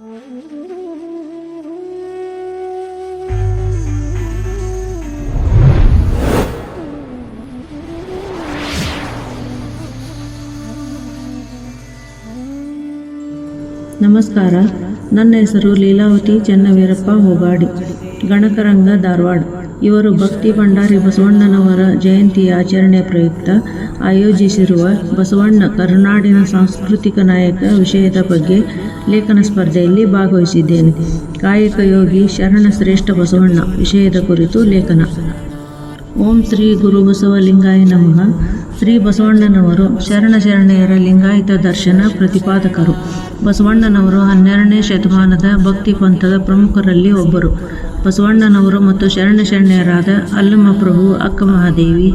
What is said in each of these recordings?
ನಮಸ್ಕಾರ. ನನ್ನ ಹೆಸರು ಲೀಲಾವತಿ ಚೆನ್ನವೀರಪ್ಪ ಹೋಗಾಡಿ, ಗಣಕರಂಗ ಧಾರವಾಡ. ಇವರು ಭಕ್ತಿ ಭಂಡಾರಿ ಬಸವಣ್ಣನವರ ಜಯಂತಿ ಆಚರಣೆ ಪ್ರಯುಕ್ತ ಆಯೋಜಿಸಿರುವ ಬಸವಣ್ಣ ಕರುನಾಡಿನ ಸಾಂಸ್ಕೃತಿಕ ನಾಯಕ ವಿಷಯದ ಬಗ್ಗೆ ಲೇಖನ ಸ್ಪರ್ಧೆಯಲ್ಲಿ ಭಾಗವಹಿಸಿದ್ದೇನೆ. ಕಾಯಕ ಯೋಗಿ ಶರಣ ಶ್ರೇಷ್ಠ ಬಸವಣ್ಣ ವಿಷಯದ ಕುರಿತು ಲೇಖನ. ಓಂ ಶ್ರೀ ಗುರು ಬಸವಲಿಂಗಾಯ ನಮಃ. ಶ್ರೀ ಬಸವಣ್ಣನವರು ಶರಣ ಶರಣೆಯರ ಲಿಂಗಾಯತ ದರ್ಶನ ಪ್ರತಿಪಾದಕರು. ಬಸವಣ್ಣನವರು ಹನ್ನೆರಡನೇ ಶತಮಾನದ ಭಕ್ತಿ ಪಂಥದ ಪ್ರಮುಖರಲ್ಲಿ ಒಬ್ಬರು. ಬಸವಣ್ಣನವರು ಮತ್ತು ಶರಣ ಶರಣೆಯರಾದ ಅಲ್ಲಮ್ಮ ಪ್ರಭು, ಅಕ್ಕ ಮಹಾದೇವಿ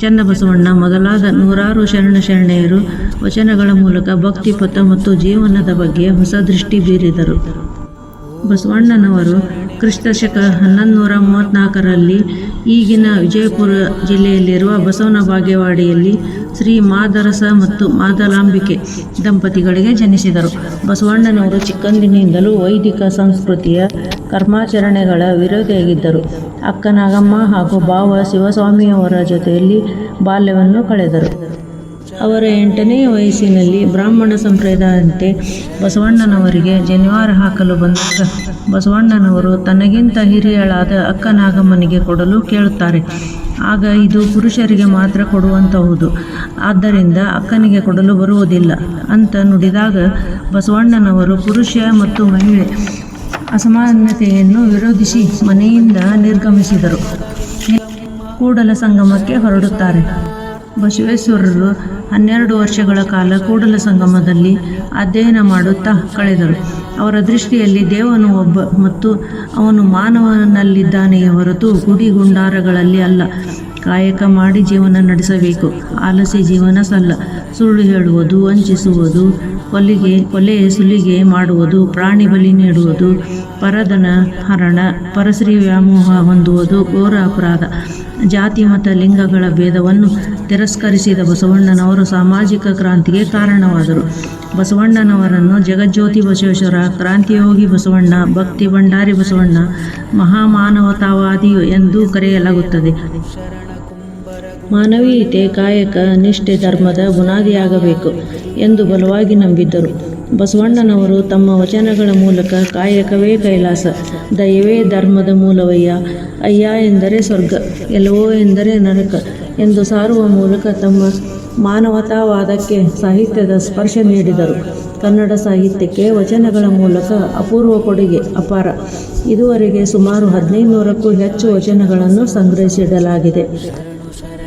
ಚನ್ನಬಸವಣ್ಣ ಮೊದಲಾದ ನೂರಾರು ಶರಣ ಶರಣೆಯರು ವಚನಗಳ ಮೂಲಕ ಭಕ್ತಿ ಪಥ ಮತ್ತು ಜೀವನದ ಬಗ್ಗೆ ಹೊಸ ದೃಷ್ಟಿ ಬೀರಿದರು. ಬಸವಣ್ಣನವರು ಕ್ರಿಸ್ತಶಕ ಹನ್ನೊಂದು ನೂರ ಮೂವತ್ತ್ನಾಲ್ಕರಲ್ಲಿ ಈಗಿನ ವಿಜಯಪುರ ಜಿಲ್ಲೆಯಲ್ಲಿರುವ ಬಸವನ ಬಾಗೇವಾಡಿಯಲ್ಲಿ ಶ್ರೀ ಮಾದರಸ ಮತ್ತು ಮಾದಲಾಂಬಿಕೆ ದಂಪತಿಗಳಿಗೆ ಜನಿಸಿದರು. ಬಸವಣ್ಣನವರು ಚಿಕ್ಕಂದಿನಿಂದಲೂ ವೈದಿಕ ಸಂಸ್ಕೃತಿಯ ಕರ್ಮಾಚರಣೆಗಳ ವಿರೋಧಿಯಾಗಿದ್ದರು ಅಕ್ಕನಾಗಮ್ಮ ಹಾಗೂ ಭಾವ ಶಿವಸ್ವಾಮಿಯವರ ಜೊತೆಯಲ್ಲಿ ಬಾಲ್ಯವನ್ನು ಕಳೆದರು. ಅವರ ಎಂಟನೇ ವಯಸ್ಸಿನಲ್ಲಿ ಬ್ರಾಹ್ಮಣ ಸಂಪ್ರದಾಯದಂತೆ ಬಸವಣ್ಣನವರಿಗೆ ಜನಿವಾರ ಹಾಕಲು ಬಂದಾಗ ಬಸವಣ್ಣನವರು ತನಗಿಂತ ಹಿರಿಯಳಾದ ಅಕ್ಕ ನಾಗಮ್ಮನಿಗೆ ಕೊಡಲು ಕೇಳುತ್ತಾರೆ. ಆಗ ಇದು ಪುರುಷರಿಗೆ ಮಾತ್ರ ಕೊಡುವಂತಹುದು. ಆದ್ದರಿಂದ ಅಕ್ಕನಿಗೆ ಕೊಡಲು ಬರುವುದಿಲ್ಲ. ಅಂತ ನುಡಿದಾಗ ಬಸವಣ್ಣನವರು ಪುರುಷ ಮತ್ತು ಮಹಿಳೆ ಅಸಮಾನತೆಯನ್ನು ವಿರೋಧಿಸಿ ಮನೆಯಿಂದ ನಿರ್ಗಮಿಸಿದರು. ಕೂಡಲ ಸಂಗಮಕ್ಕೆ ಹೊರಡುತ್ತಾರೆ. ಬಸವೇಶ್ವರರು ಹನ್ನೆರಡು ವರ್ಷಗಳ ಕಾಲ ಕೂಡಲ ಸಂಗಮದಲ್ಲಿ ಅಧ್ಯಯನ ಮಾಡುತ್ತಾ ಕಳೆದರು. ಅವರ ದೃಷ್ಟಿಯಲ್ಲಿ ದೇವನು ಒಬ್ಬ ಮತ್ತು ಅವನು ಮಾನವನಲ್ಲಿದ್ದಾನೆಯೇ ಹೊರತು ಗುಡಿ ಗುಂಡಾರಗಳಲ್ಲಿ ಅಲ್ಲ. ಕಾಯಕ ಮಾಡಿ ಜೀವನ ನಡೆಸಬೇಕು. ಆಲಸಿ ಜೀವನ ಸಲ್ಲ. ಸುಳ್ಳು ಹೇಳುವುದು, ವಂಚಿಸುವುದು ಕೊಲೆಗೆ ಕೊಲೆ, ಸುಲಿಗೆ ಮಾಡುವುದು, ಪ್ರಾಣಿ ಬಲಿ ನೀಡುವುದು ಪರದನ ಹರಣ, ಪರಶ್ರೀ ವ್ಯಾಮೋಹ ಹೊಂದುವುದು ಘೋರ ಅಪರಾಧ. ಜಾತಿ ಮತ ಲಿಂಗಗಳ ಭೇದವನ್ನು ತಿರಸ್ಕರಿಸಿದ ಬಸವಣ್ಣನವರು ಸಾಮಾಜಿಕ ಕ್ರಾಂತಿಗೆ ಕಾರಣವಾದರು. ಬಸವಣ್ಣನವರನ್ನು ಜಗಜ್ಯೋತಿ ಬಸವೇಶ್ವರ, ಕ್ರಾಂತಿಯೋಗಿ ಬಸವಣ್ಣ, ಭಕ್ತಿ ಭಂಡಾರಿ ಬಸವಣ್ಣ, ಮಹಾಮಾನವತಾವಾದಿ ಎಂದು ಕರೆಯಲಾಗುತ್ತದೆ. ಮಾನವೀಯತೆ ಕಾಯಕ ನಿಷ್ಠೆ ಧರ್ಮದ ಬುನಾದಿಯಾಗಬೇಕು ಎಂದು ಬಲವಾಗಿ ನಂಬಿದ್ದರು. ಬಸವಣ್ಣನವರು ತಮ್ಮ ವಚನಗಳ ಮೂಲಕ ಕಾಯಕವೇ ಕೈಲಾಸ. ದಯವೇ ಧರ್ಮದ ಮೂಲವಯ್ಯ. ಅಯ್ಯ ಎಂದರೆ ಸ್ವರ್ಗ, ಎಲ್ಲವೋ ಎಂದರೆ ನರಕ ಎಂದು ಸಾರುವ ಮೂಲಕ ತಮ್ಮ ಮಾನವತಾವಾದಕ್ಕೆ ಸಾಹಿತ್ಯದ ಸ್ಪರ್ಶ ನೀಡಿದರು. ಕನ್ನಡ ಸಾಹಿತ್ಯಕ್ಕೆ ವಚನಗಳ ಮೂಲಕ ಅಪೂರ್ವ ಕೊಡುಗೆ ಅಪಾರ. ಇದುವರೆಗೆ ಸುಮಾರು ಹದಿನೈದು ನೂರಕ್ಕೂ ಹೆಚ್ಚು ವಚನಗಳನ್ನು ಸಂಗ್ರಹಿಸಿಡಲಾಗಿದೆ.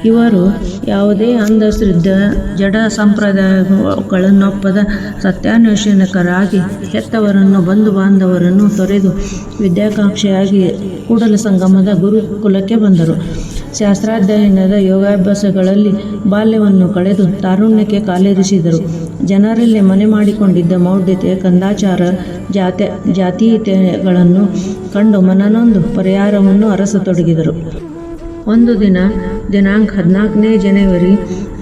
ಇವರು ಯಾವುದೇ ಅಂಧಶ್ರದ್ಧ, ಜಡ ಸಂಪ್ರದಾಯಗಳನ್ನೊಪ್ಪದ ಸತ್ಯಾನ್ವೇಷಣಕರಾಗಿ ಹೆತ್ತವರನ್ನು, ಬಂಧು ಬಾಂಧವರನ್ನು ತೊರೆದು ವಿದ್ಯಾಕಾಂಕ್ಷೆಯಾಗಿ ಕೂಡಲ ಸಂಗಮದ ಗುರುಕುಲಕ್ಕೆ ಬಂದರು. ಶಾಸ್ತ್ರಾಧ್ಯಯನದ ಯೋಗಾಭ್ಯಾಸಗಳಲ್ಲಿ ಬಾಲ್ಯವನ್ನು ಕಳೆದು ತಾರುಣ್ಯಕ್ಕೆ ಕಾಲೇರಿಸಿದರು. ಜನರಲ್ಲಿ ಮನೆ ಮಾಡಿಕೊಂಡಿದ್ದ ಮೌಢ್ಯತೆ, ಕಂದಾಚಾರ ಜಾತ್ಯ ಜಾತೀಯತೆಗಳನ್ನು ಕಂಡು ಮನನೊಂದು ಪರಿಹಾರವನ್ನು ಅರಸತೊಡಗಿದರು. ಒಂದು ದಿನ ದಿನಾಂಕ ಹದಿನಾಲ್ಕನೇ ಜನವರಿ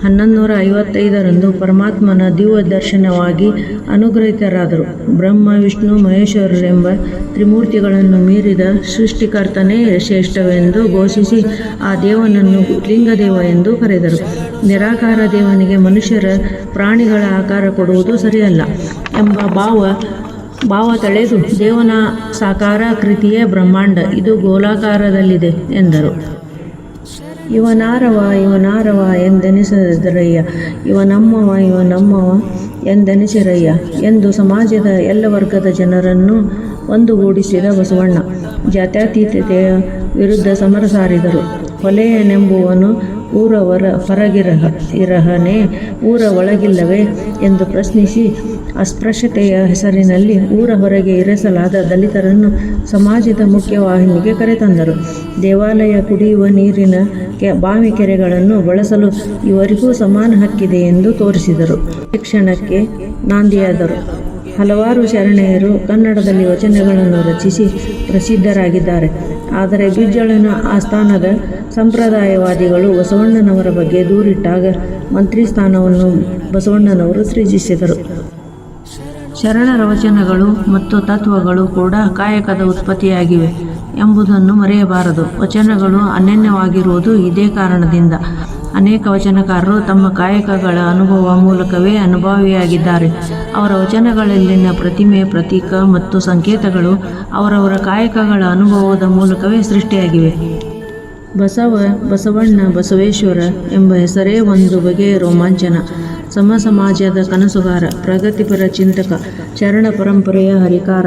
ಹನ್ನೊಂದು ನೂರ ಐವತ್ತೈದರಂದು ಪರಮಾತ್ಮನ ದಿವ್ಯ ದರ್ಶನವಾಗಿ ಅನುಗ್ರಹಿತರಾದರು. ಬ್ರಹ್ಮ, ವಿಷ್ಣು ಮಹೇಶ್ವರರೆಂಬ ತ್ರಿಮೂರ್ತಿಗಳನ್ನು ಮೀರಿದ ಸೃಷ್ಟಿಕರ್ತನೇ ಶ್ರೇಷ್ಠವೆಂದು ಘೋಷಿಸಿ ಆ ದೇವನನ್ನು ಲಿಂಗದೇವ ಎಂದು ಕರೆದರು. ನಿರಾಕಾರ ದೇವನಿಗೆ ಮನುಷ್ಯರ ಪ್ರಾಣಿಗಳ ಆಕಾರ ಕೊಡುವುದು ಸರಿಯಲ್ಲ ಎಂಬ ಭಾವ ಭಾವ ತಳೆದು ದೇವನ ಸಾಕಾರ ಕೃತಿಯೇ ಬ್ರಹ್ಮಾಂಡ, ಇದು ಗೋಲಾಕಾರದಲ್ಲಿದೆ ಎಂದರು. ಇವನಾರವ ಇವನಾರವ ಎಂದೆನಿಸಿದರಯ್ಯ. ಇವನಮ್ಮವ ಇವನಮ್ಮವ ಎಂದೆನಿಸಿರಯ್ಯ. ಎಂದು ಸಮಾಜದ ಎಲ್ಲ ವರ್ಗದ ಜನರನ್ನು ಒಂದುಗೂಡಿಸಿದ ಬಸವಣ್ಣ. ಜಾತ್ಯತೀತತೆಯ ವಿರುದ್ಧ ಸಮರ ಸಾರಿದರು. ಹೊಲೆಯನೆಂಬುವನು ಊರ ಹೊರ ಹೊರಗಿರಹ ಇರಹನೇ ಊರ ಒಳಗಿಲ್ಲವೇ ಎಂದು ಪ್ರಶ್ನಿಸಿ, ಅಸ್ಪೃಶ್ಯತೆಯ ಹೆಸರಿನಲ್ಲಿ ಊರ ಹೊರಗೆ ಇರಿಸಲಾದ ದಲಿತರನ್ನು ಸಮಾಜದ ಮುಖ್ಯವಾಹಿನಿಗೆ ಕರೆತಂದರು. ದೇವಾಲಯ ಕುಡಿಯುವ ನೀರಿನ ಕೆ, ಬಾವಿ ಕೆರೆಗಳನ್ನು ಬಳಸಲು ಇವರಿಗೂ ಸಮಾನ ಹಕ್ಕಿದೆ ಎಂದು ತೋರಿಸಿದರು. ಶಿಕ್ಷಣಕ್ಕೆ ನಾಂದಿಯಾದರು. ಹಲವಾರು ಶರಣೆಯರು ಕನ್ನಡದಲ್ಲಿ ವಚನಗಳನ್ನು ರಚಿಸಿ ಪ್ರಸಿದ್ಧರಾಗಿದ್ದಾರೆ. ಆದರೆ ಬಿಜ್ಜಳನ ಆಸ್ಥಾನದ ಸಂಪ್ರದಾಯವಾದಿಗಳು ಬಸವಣ್ಣನವರ ಬಗ್ಗೆ ದೂರಿಟ್ಟಾಗ ಮಂತ್ರಿ ಸ್ಥಾನವನ್ನು ಬಸವಣ್ಣನವರು ಸೃಜಿಸಿದರು. ಶರಣರ ವಚನಗಳು ಮತ್ತು ತತ್ವಗಳು ಕೂಡ ಕಾಯಕದ ಉತ್ಪತ್ತಿಯಾಗಿವೆ ಎಂಬುದನ್ನು ಮರೆಯಬಾರದು. ವಚನಗಳು ಅನನ್ಯವಾಗಿರುವುದು ಇದೇ ಕಾರಣದಿಂದ. ಅನೇಕ ವಚನಕಾರರು ತಮ್ಮ ಕಾಯಕಗಳ ಅನುಭವ ಮೂಲಕವೇ ಅನುಭವಿಯಾಗಿದ್ದಾರೆ. ಅವರ ವಚನಗಳಲ್ಲಿನ ಪ್ರತಿಮೆ, ಪ್ರತೀಕ ಮತ್ತು ಸಂಕೇತಗಳು ಅವರವರ ಕಾಯಕಗಳ ಅನುಭವದ ಮೂಲಕವೇ ಸೃಷ್ಟಿಯಾಗಿವೆ. ಬಸವ, ಬಸವಣ್ಣ, ಬಸವೇಶ್ವರ ಎಂಬ ಹೆಸರೇ ಒಂದು ಬಗೆಯ ರೋಮಾಂಚನ. ಸಮ ಸಮಾಜದ ಕನಸುಗಾರ, ಪ್ರಗತಿಪರ ಚಿಂತಕ, ಚರಣ ಪರಂಪರೆಯ ಹರಿಕಾರ,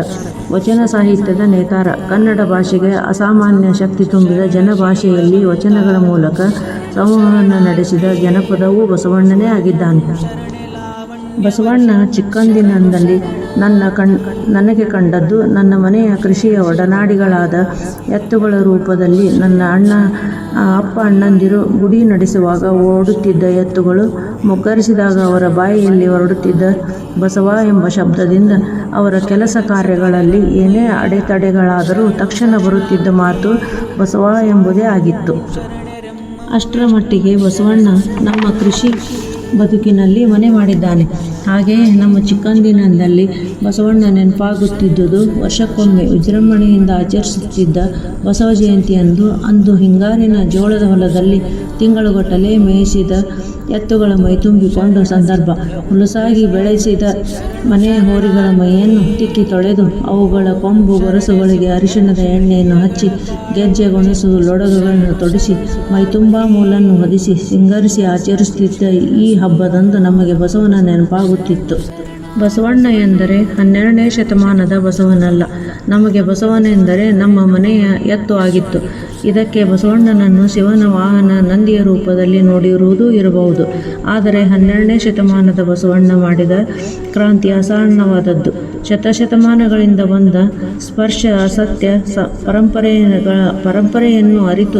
ವಚನ ಸಾಹಿತ್ಯದ ನೇತಾರ ಕನ್ನಡ ಭಾಷೆಗೆ ಅಸಾಮಾನ್ಯ ಶಕ್ತಿ ತುಂಬಿದ ಜನಭಾಷೆಯಲ್ಲಿ ವಚನಗಳ ಮೂಲಕ ಸಂವಹನ ನಡೆಸಿದ ಜನಪದವೂ ಬಸವಣ್ಣನೇ ಆಗಿದ್ದಾನೆ. ಬಸವಣ್ಣ ಚಿಕ್ಕಂದಿನಿಂದಲೇ ನನ್ನ ಕಣ್, ನನಗೆ ಕಂಡದ್ದು ನನ್ನ ಮನೆಯ ಕೃಷಿಯ ಒಡನಾಡಿಗಳಾದ ಎತ್ತುಗಳ ರೂಪದಲ್ಲಿ ನನ್ನ ಅಣ್ಣ ಅಪ್ಪ ಅಣ್ಣಂದಿರು ಗುಡಿ ನಡೆಸುವಾಗ ಓಡುತ್ತಿದ್ದ ಎತ್ತುಗಳು ಮುಗ್ಗರಿಸಿದಾಗ ಅವರ ಬಾಯಿಯಲ್ಲಿ ಹೊರಡುತ್ತಿದ್ದ ಬಸವ ಎಂಬ ಶಬ್ದದಿಂದ ಅವರ ಕೆಲಸ ಕಾರ್ಯಗಳಲ್ಲಿ ಏನೇ ಅಡೆತಡೆಗಳಾದರೂ ತಕ್ಷಣ ಬರುತ್ತಿದ್ದ ಮಾತು ಬಸವ ಎಂಬುದೇ ಆಗಿತ್ತು. ಅಷ್ಟರ ಮಟ್ಟಿಗೆ ಬಸವಣ್ಣ ನಮ್ಮ ಕೃಷಿ ಬದುಕಿನಲ್ಲಿ ಮನೆ ಮಾಡಿದ್ದಾನೆ. ಹಾಗೆಯೇ ನಮ್ಮ ಚಿಕ್ಕಂದಿನಿಂದಲೇ ಬಸವಣ್ಣ ನೆನಪಾಗುತ್ತಿದ್ದುದು. ವರ್ಷಕ್ಕೊಮ್ಮೆ ವಿಜೃಂಭಣೆಯಿಂದ ಆಚರಿಸುತ್ತಿದ್ದ ಬಸವ ಜಯಂತಿಯಂದು ಅಂದು ಹಿಂಗಾರಿನ ಜೋಳದ ಹೊಲದಲ್ಲಿ ತಿಂಗಳುಗಟ್ಟಲೆ ಮೇಯಿಸಿದ ಎತ್ತುಗಳ ಮೈ ತುಂಬಿಕೊಂಡು ಸಂದರ್ಭ. ಹುಲಸಾಗಿ ಬೆಳೆಸಿದ ಮನೆಯ ಹೋರಿಗಳ ಮೈಯನ್ನು ತಿಕ್ಕಿ ತೊಳೆದು ಅವುಗಳ ಕೊಂಬು ಗೊರಸುಗಳಿಗೆ ಅರಿಶಿಣದ ಎಣ್ಣೆಯನ್ನು ಹಚ್ಚಿ ಗೆಜ್ಜೆ ಗೊಣಸು ಲೊಡಗುಗಳನ್ನು ತೊಡಿಸಿ ಮೈತುಂಬಾ ಮೂಲನ್ನು ಹೊದಿಸಿ ಸಿಂಗರಿಸಿ ಆಚರಿಸುತ್ತಿದ್ದ ಈ ಹಬ್ಬದಂದು ನಮಗೆ ಬಸವನ ನೆನಪಾಗುತ್ತಿತ್ತು. ಬಸವಣ್ಣ ಎಂದರೆ ಹನ್ನೆರಡನೇ ಶತಮಾನದ ಬಸವನಲ್ಲ. ನಮಗೆ ಬಸವನೆಂದರೆ ನಮ್ಮ ಮನೆಯ ಎತ್ತು ಆಗಿತ್ತು. ಇದಕ್ಕೆ ಬಸವಣ್ಣನನ್ನು ಶಿವನ ವಾಹನ ನಂದಿಯ ರೂಪದಲ್ಲಿ ನೋಡಿರುವುದು ಇರಬಹುದು. ಆದರೆ ಹನ್ನೆರಡನೇ ಶತಮಾನದ ಬಸವಣ್ಣ ಮಾಡಿದ ಕ್ರಾಂತಿ ಅಸಾರಣವಾದದ್ದು ಶತಶತಮಾನಗಳಿಂದ ಬಂದ ಸ್ಪರ್ಶ ಅಸತ್ಯ ಸ ಪರಂಪರೆಗಳ ಪರಂಪರೆಯನ್ನು ಅರಿತು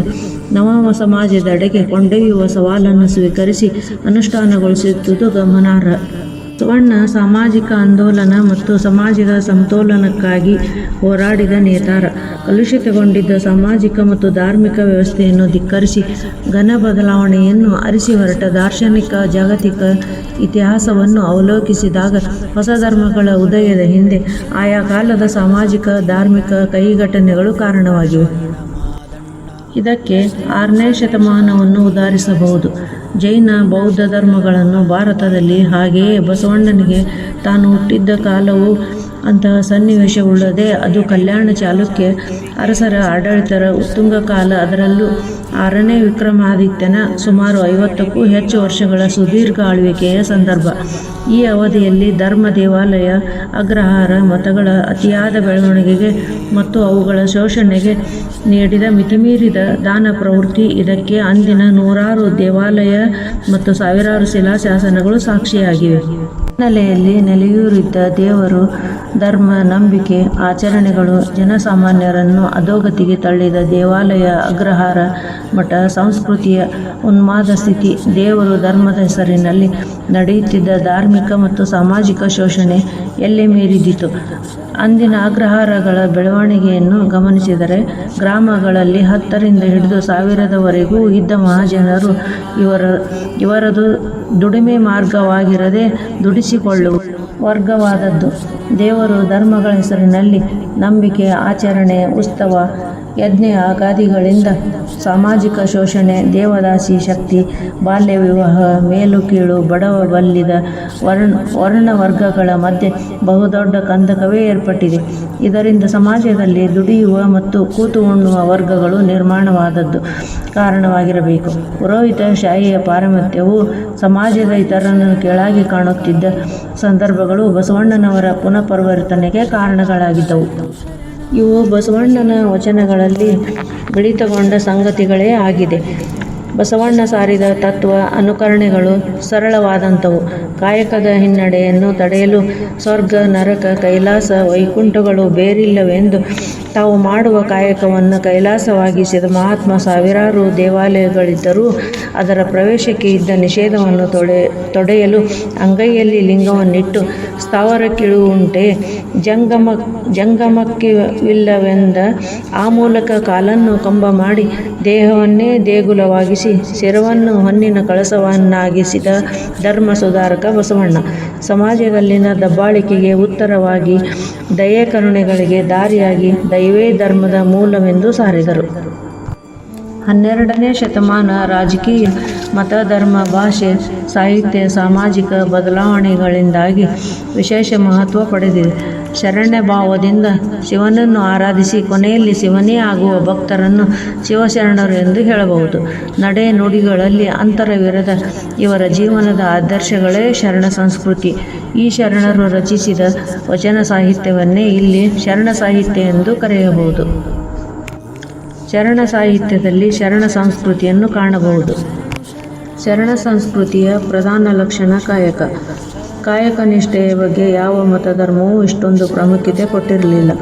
ನವ ಸಮಾಜದೆಡೆಗೆ ಕೊಂಡೊಯ್ಯುವ ಸವಾಲನ್ನು ಸ್ವೀಕರಿಸಿ ಅನುಷ್ಠಾನಗೊಳಿಸುತ್ತಿದ್ದು ಗಮನಾರ್ಹ. ಬಸವಣ್ಣ ಸಾಮಾಜಿಕ ಆಂದೋಲನ ಮತ್ತು ಸಮಾಜದ ಸಮತೋಲನಕ್ಕಾಗಿ ಹೋರಾಡಿದ ನೇತಾರ. ಕಲುಷಿತಗೊಂಡಿದ್ದ ಸಾಮಾಜಿಕ ಮತ್ತು ಧಾರ್ಮಿಕ ವ್ಯವಸ್ಥೆಯನ್ನು ಧಿಕ್ಕರಿಸಿ ಘನ ಬದಲಾವಣೆಯನ್ನು ಅರಿಸಿ ಹೊರಟ ದಾರ್ಶನಿಕ, ಜಾಗತಿಕ ಇತಿಹಾಸವನ್ನು ಅವಲೋಕಿಸಿದಾಗ ಹೊಸ ಧರ್ಮಗಳ ಉದಯದ ಹಿಂದೆ ಆಯಾ ಕಾಲದ ಸಾಮಾಜಿಕ, ಧಾರ್ಮಿಕ ಕೈಘಟನೆಗಳು ಕಾರಣವಾಗಿವೆ. ಇದಕ್ಕೆ ಆರನೇ ಶತಮಾನವನ್ನು ಉದಾಹರಿಸಬಹುದು. ಜೈನ ಬೌದ್ಧ ಧರ್ಮಗಳನ್ನು ಭಾರತದಲ್ಲಿ ಹಾಗೆಯೇ ಬಸವಣ್ಣನಿಗೆ ತಾನು ಹುಟ್ಟಿದ್ದ ಕಾಲವು ಅಂತಹ ಸನ್ನಿವೇಶವುಳ್ಳದೆ ಅದು ಕಲ್ಯಾಣ ಚಾಲುಕ್ಯ, ಅರಸರ ಆಡಳಿತರ ಉತ್ತುಂಗ ಕಾಲ ಅದರಲ್ಲೂ ಆರನೇ ವಿಕ್ರಮಾದಿತ್ಯನ ಸುಮಾರು ಐವತ್ತಕ್ಕೂ ಹೆಚ್ಚು ವರ್ಷಗಳ ಸುದೀರ್ಘ ಆಳ್ವಿಕೆಯ ಸಂದರ್ಭ. ಈ ಅವಧಿಯಲ್ಲಿ ಧರ್ಮ, ದೇವಾಲಯ, ಅಗ್ರಹಾರ ಮತಗಳ ಅತಿಯಾದ ಬೆಳವಣಿಗೆಗೆ ಮತ್ತು ಅವುಗಳ ಶೋಷಣೆಗೆ ನೀಡಿದ ಮಿತಿಮೀರಿದ ದಾನ ಪ್ರವೃತ್ತಿ ಇದಕ್ಕೆ ಅಂದಿನ ನೂರಾರು ದೇವಾಲಯ ಮತ್ತು ಸಾವಿರಾರು ಶಿಲಾಶಾಸನಗಳು ಸಾಕ್ಷಿಯಾಗಿವೆ. ಹಿನ್ನೆಲೆಯಲ್ಲಿ ನೆಲೆಯೂರಿದ್ದ ದೇವರು ಧರ್ಮ, ನಂಬಿಕೆ, ಆಚರಣೆಗಳು ಜನಸಾಮಾನ್ಯರನ್ನು ಅಧೋಗತಿಗೆ ತಳ್ಳಿದ ದೇವಾಲಯ, ಅಗ್ರಹಾರ ಮಠ, ಸಂಸ್ಕೃತಿಯ ಉನ್ಮಾದ ಸ್ಥಿತಿ, ದೇವರು ಧರ್ಮದ ಹೆಸರಿನಲ್ಲಿ ನಡೆಯುತ್ತಿದ್ದ ಧಾರ್ಮಿಕ ಮತ್ತು ಸಾಮಾಜಿಕ ಶೋಷಣೆ ಎಲ್ಲೆ ಮೀರಿದಿತು ಅಂದಿನ ಅಗ್ರಹಾರಗಳ ಬೆಳವಣಿಗೆಯನ್ನು ಗಮನಿಸಿದರೆ ಗ್ರಾಮಗಳಲ್ಲಿ ಹತ್ತರಿಂದ ಹಿಡಿದು ಸಾವಿರದವರೆಗೂ ಇದ್ದ ಮಹಾಜನರು ಇವರ, ಇವರದು ದುಡಿಮೆ ಮಾರ್ಗವಾಗಿರದೆ ದುಡಿಸಿಕೊಳ್ಳುವ ವರ್ಗವಾದದ್ದು. ದೇವರು ಧರ್ಮಗಳ ಹೆಸರಿನಲ್ಲಿ ನಂಬಿಕೆ, ಆಚರಣೆ, ಉತ್ಸವ ಯಜ್ಞ ಆಗಾದಿಗಳಿಂದ ಸಾಮಾಜಿಕ ಶೋಷಣೆ, ದೇವದಾಸಿ ಶಕ್ತಿ, ಬಾಲ್ಯ ವಿವಾಹ ಮೇಲು ಕೀಳು ಬಡವ ಬಲ್ಲಿದ ವರ್ಣ ವರ್ಣ ವರ್ಗಗಳ ಮಧ್ಯೆ ಬಹುದೊಡ್ಡ ಕಂದಕವೇ ಏರ್ಪಟ್ಟಿದೆ. ಇದರಿಂದ ಸಮಾಜದಲ್ಲಿ ದುಡಿಯುವ ಮತ್ತು ಕೂತು ಉಣ್ಣುವ ವರ್ಗಗಳು ನಿರ್ಮಾಣವಾದದ್ದು ಕಾರಣವಾಗಿರಬೇಕು. ಪುರೋಹಿತ ಶಾಹಿಯ ಪಾರಮತ್ಯವು ಸಮಾಜದ ಇತರರನ್ನು ಕೆಳಗೆ ಕಾಣುತ್ತಿದ್ದ ಸಂದರ್ಭಗಳು ಬಸವಣ್ಣನವರ ಪುನಃಪರಿವರ್ತನೆಗೆ ಕಾರಣಗಳಾಗಿದ್ದವು. ಇವು ಬಸವಣ್ಣನ ವಚನಗಳಲ್ಲಿ ಬಿಡಿತಗೊಂಡ ಸಂಗತಿಗಳೇ ಆಗಿದೆ. ಬಸವಣ್ಣ ಸಾರಿದ ತತ್ವ, ಅನುಕರಣೆಗಳು ಸರಳವಾದಂಥವು. ಕಾಯಕದ ಹಿನ್ನಡೆಯನ್ನು ತಡೆಯಲು ಸ್ವರ್ಗ, ನರಕ, ಕೈಲಾಸ, ವೈಕುಂಠಗಳು ಬೇರಿಲ್ಲವೆಂದು ತಾವು ಮಾಡುವ ಕಾಯಕವನ್ನು ಕೈಲಾಸವಾಗಿಸಿದ ಮಹಾತ್ಮ ಸಾವಿರಾರು ದೇವಾಲಯಗಳಿದ್ದರೂ ಅದರ ಪ್ರವೇಶಕ್ಕೆ ಇದ್ದ ನಿಷೇಧವನ್ನು ತೊಡೆ, ತೊಡೆಯಲು ಅಂಗೈಯಲ್ಲಿ ಲಿಂಗವನ್ನಿಟ್ಟು ಸ್ಥಾವರಕ್ಕಿಳುವುಂಟೆ ಜಂಗಮ, ಜಂಗಮಕ್ಕಿವಿಲ್ಲವೆಂದ ಆ ಮೂಲಕ ಕಾಲನ್ನು ಕಂಬ ಮಾಡಿ ದೇಹವನ್ನೇ ದೇಗುಲವಾಗಿಸಿ ಶಿರವನ್ನು ಹೊನ್ನಿನ ಕಳಸವನ್ನಾಗಿಸಿದ ಧರ್ಮ ಸುಧಾರಕ ಬಸವಣ್ಣ. ಸಮಾಜದಲ್ಲಿನ ದಬ್ಬಾಳಿಕೆಗೆ ಉತ್ತರವಾಗಿ ದಯೆ ಕರುಣೆಗಳಿಗೆ ದಾರಿಯಾಗಿ ದೈವೇ ಧರ್ಮದ ಮೂಲವೆಂದು ಸಾರಿದರು. ಹನ್ನೆರಡನೇ ಶತಮಾನ ರಾಜಕೀಯ ಮತ, ಧರ್ಮ, ಭಾಷೆ, ಸಾಹಿತ್ಯ, ಸಾಮಾಜಿಕ ಬದಲಾವಣೆಗಳಿಂದಾಗಿ ವಿಶೇಷ ಮಹತ್ವ ಪಡೆದಿದೆ. ಶರಣ್ಯ ಭಾವದಿಂದ ಶಿವನನ್ನು ಆರಾಧಿಸಿ ಕೊನೆಯಲ್ಲಿ ಶಿವನೇ ಆಗುವ ಭಕ್ತರನ್ನು ಶಿವಶರಣರು ಎಂದು ಹೇಳಬಹುದು. ನಡೆ ನುಡಿಗಳಲ್ಲಿ ಅಂತರವಿರದ ಇವರ ಜೀವನದ ಆದರ್ಶಗಳೇ ಶರಣ ಸಂಸ್ಕೃತಿ. ಈ ಶರಣರು ರಚಿಸಿದ ವಚನ ಸಾಹಿತ್ಯವನ್ನೇ ಇಲ್ಲಿ ಶರಣ ಸಾಹಿತ್ಯ ಎಂದು ಕರೆಯಬಹುದು. ಶರಣ ಸಾಹಿತ್ಯದಲ್ಲಿ ಶರಣ ಸಂಸ್ಕೃತಿಯನ್ನು ಕಾಣಬಹುದು. ಶರಣ ಸಂಸ್ಕೃತಿಯ ಪ್ರಧಾನ ಲಕ್ಷಣ ಕಾಯಕ. ಕಾಯಕ ನಿಷ್ಠೆಯ ಬಗ್ಗೆ ಯಾವ ಮತಧರ್ಮವೂ ಇಷ್ಟೊಂದು ಪ್ರಾಮುಖ್ಯತೆ ಕೊಟ್ಟಿರಲಿಲ್ಲ.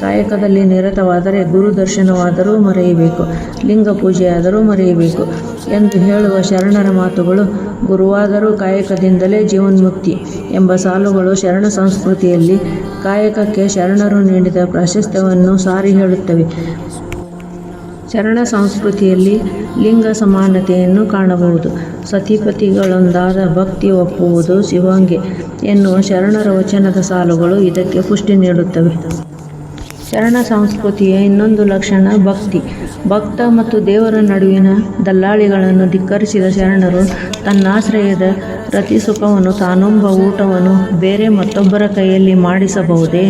ಕಾಯಕದಲ್ಲಿ ನಿರತವಾದರೆ ಗುರು ದರ್ಶನವಾದರೂ ಮರೆಯಬೇಕು, ಲಿಂಗ ಪೂಜೆಯಾದರೂ ಮರೆಯಬೇಕು ಎಂದು ಹೇಳುವ ಶರಣರ ಮಾತುಗಳು, ಗುರುವಾದರೂ ಕಾಯಕದಿಂದಲೇ ಜೀವನ್ಮುಕ್ತಿ ಎಂಬ ಸಾಲುಗಳು ಶರಣ ಸಂಸ್ಕೃತಿಯಲ್ಲಿ ಕಾಯಕಕ್ಕೆ ಶರಣರು ನೀಡಿದ ಪ್ರಾಶಸ್ತ್ಯವನ್ನು ಸಾರಿ ಹೇಳುತ್ತವೆ. ಶರಣ ಸಂಸ್ಕೃತಿಯಲ್ಲಿ ಲಿಂಗ ಸಮಾನತೆಯನ್ನು ಕಾಣಬಹುದು. ಸತಿಪತಿಗಳೊಂದಾದ ಭಕ್ತಿ ಒಪ್ಪುವುದು ಶಿವಂಗೆ ಎನ್ನುವ ಶರಣರ ವಚನದ ಸಾಲುಗಳು ಇದಕ್ಕೆ ಪುಷ್ಟಿ ನೀಡುತ್ತವೆ. ಶರಣ ಸಂಸ್ಕೃತಿಯ ಇನ್ನೊಂದು ಲಕ್ಷಣ ಭಕ್ತಿ. ಭಕ್ತ ಮತ್ತು ದೇವರ ನಡುವಿನ ದಲ್ಲಾಳಿಗಳನ್ನು ಧಿಕ್ಕರಿಸಿದ ಶರಣರು ತನ್ನಾಶ್ರಯದ ಪ್ರತಿ ಸುಖವನ್ನು ತಾನೊಂಬ ಊಟವನ್ನು ಬೇರೆ ಮತ್ತೊಬ್ಬರ ಕೈಯಲ್ಲಿ ಮಾಡಿಸಬಹುದೇ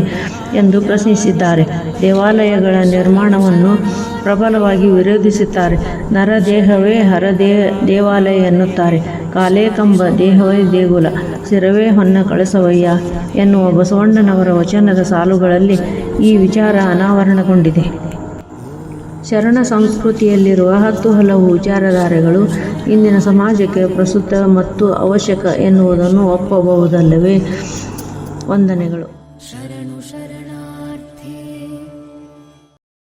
ಎಂದು ಪ್ರಶ್ನಿಸಿದ್ದಾರೆ. ದೇವಾಲಯಗಳ ನಿರ್ಮಾಣವನ್ನು ಪ್ರಬಲವಾಗಿ ವಿರೋಧಿಸುತ್ತಾರೆ. ನರದೇಹವೇ ಹರದೇ ಹರ ದೇವಾಲಯ ಎನ್ನುತ್ತಾರೆ. ಕಾಲೇ ಕಂಬ ದೇಹವೇ ದೇಗುಲ ಶಿರವೇ ಹೊನ್ನ ಕಳಸವಯ್ಯ ಎನ್ನುವ ಬಸವಣ್ಣನವರ ವಚನದ ಸಾಲುಗಳಲ್ಲಿ ಈ ವಿಚಾರ ಅನಾವರಣಗೊಂಡಿದೆ. ಶರಣ ಸಂಸ್ಕೃತಿಯಲ್ಲಿರುವ ಹತ್ತು ಹಲವು ವಿಚಾರಧಾರೆಗಳು ಇಂದಿನ ಸಮಾಜಕ್ಕೆ ಪ್ರಸ್ತುತ ಮತ್ತು ಅವಶ್ಯಕ ಎನ್ನುವುದನ್ನು ಒಪ್ಪಬಹುದಲ್ಲವೇ? ವಂದನೆಗಳು.